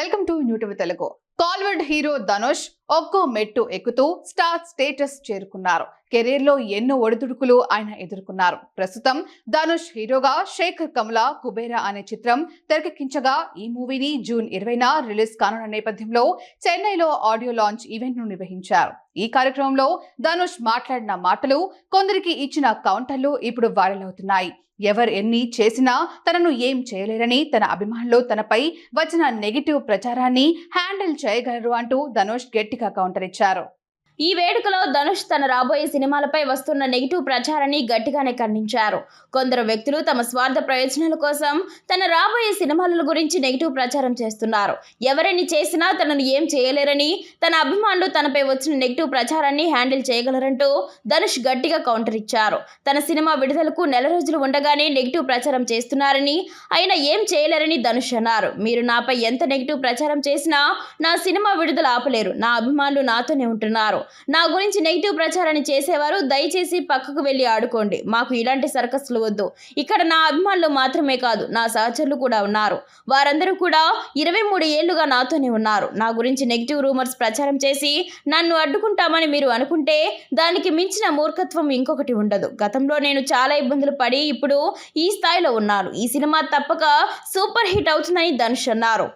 Welcome to న్యూటివ్ Telugu కాల్వర్డ్ hero Dhanush ఒక్కో మెట్టు ఎక్కుతూ స్టార్ స్టేటస్ చేరుకున్నారు. కెరీర్లో ఎన్నో ఒడిదుడుకులు ఆయన ఎదుర్కొన్నారు. ప్రస్తుతం ధనుష్ హీరోగా శేఖర్ కమల కుబేరా అనే చిత్రం తెరకెక్కించగా ఈ మూవీని జూన్ ఇరవైన రిలీజ్ కానున్న నేపథ్యంలో చెన్నైలో ఆడియో లాంచ్ ఈవెంట్ను నిర్వహించారు. ఈ కార్యక్రమంలో ధనుష్ మాట్లాడిన మాటలు కొందరికి ఇచ్చిన కౌంటర్లు ఇప్పుడు వైరల్ అవుతున్నాయి. ఎవరు ఎన్ని చేసినా తనను ఏం చేయలేరని తన అభిమానులు తనపై వచ్చిన నెగిటివ్ ప్రచారాన్ని హ్యాండిల్ చేయగలరు అంటూ ధనుష్ గట్టిగా కౌంటర్ ఇచ్చారు. ఈ వేడుకలో ధనుష్ తన రాబోయే సినిమాలపై వస్తున్న నెగిటివ్ ప్రచారాన్ని గట్టిగానే ఖండించారు. కొందరు వ్యక్తులు తమ స్వార్థ ప్రయోజనాల కోసం తన రాబోయే సినిమాల గురించి నెగిటివ్ ప్రచారం చేస్తున్నారు. ఎవరిని చేసినా తనను ఏం చేయలేరని తన అభిమానులు తనపై వచ్చిన నెగిటివ్ ప్రచారాన్ని హ్యాండిల్ చేయగలరంటూ ధనుష్ గట్టిగా కౌంటర్ ఇచ్చారు. తన సినిమా విడుదలకు నెల రోజులు ఉండగానే నెగిటివ్ ప్రచారం చేస్తున్నారని అయినా ఏం చేయలేరని ధనుష్ అన్నారు. మీరు నాపై ఎంత నెగిటివ్ ప్రచారం చేసినా నా సినిమా విడుదల ఆపలేరు. నా అభిమానులు నాతోనే ఉంటున్నారు. నా గురించి నెగిటివ్ ప్రచారాన్ని చేసేవారు దయచేసి పక్కకు వెళ్ళి ఆడుకోండి. మాకు ఇలాంటి సర్కస్లు వద్దు. ఇక్కడ నా అభిమానులు మాత్రమే కాదు నా సహచరులు కూడా ఉన్నారు. వారందరూ కూడా ఇరవై మూడు ఏళ్ళుగా నాతోనే ఉన్నారు. నా గురించి నెగిటివ్ రూమర్స్ ప్రచారం చేసి నన్ను అడ్డుకుంటామని మీరు అనుకుంటే దానికి మించిన మూర్ఖత్వం ఇంకొకటి ఉండదు. గతంలో నేను చాలా ఇబ్బందులు పడి ఇప్పుడు ఈ స్థాయిలో ఉన్నాను ఈ సినిమా తప్పక సూపర్ హిట్ అవుతుందని ధనుష్ అన్నారు.